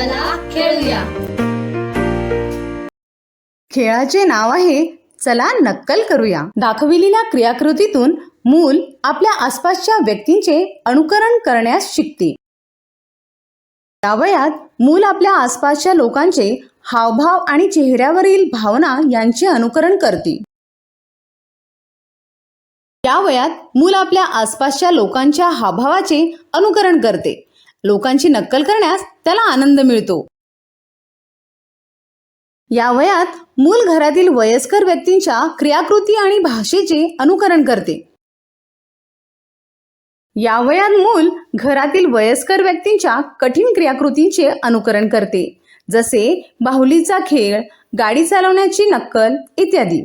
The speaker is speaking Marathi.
चला खेळूया. खेळाचे नाव आहे चला नक्कल करूया. दाखविलेल्या क्रियाकृतीतून मूल आपल्या आसपासच्या व्यक्तींचे अनुकरण करण्यास शिकते. या वयात मूल आपल्या आसपासच्या लोकांचे हावभाव आणि चेहऱ्यावरील भावना यांचे अनुकरण करते. या वयात मूल आपल्या आसपासच्या लोकांच्या हावभावाचे अनुकरण करते. लोकांची नक्कल करण्यास त्याला आनंद मिळतो. या वयात मूल घरातील वयस्कर व्यक्तींच्या क्रियाकृती आणि भाषेचे अनुकरण करते. या वयात मूल घरातील वयस्कर व्यक्तींच्या कठीण क्रियाकृतींचे अनुकरण करते जसे बाहुलीचा खेळ गाडी चालवण्याची नक्कल इत्यादी.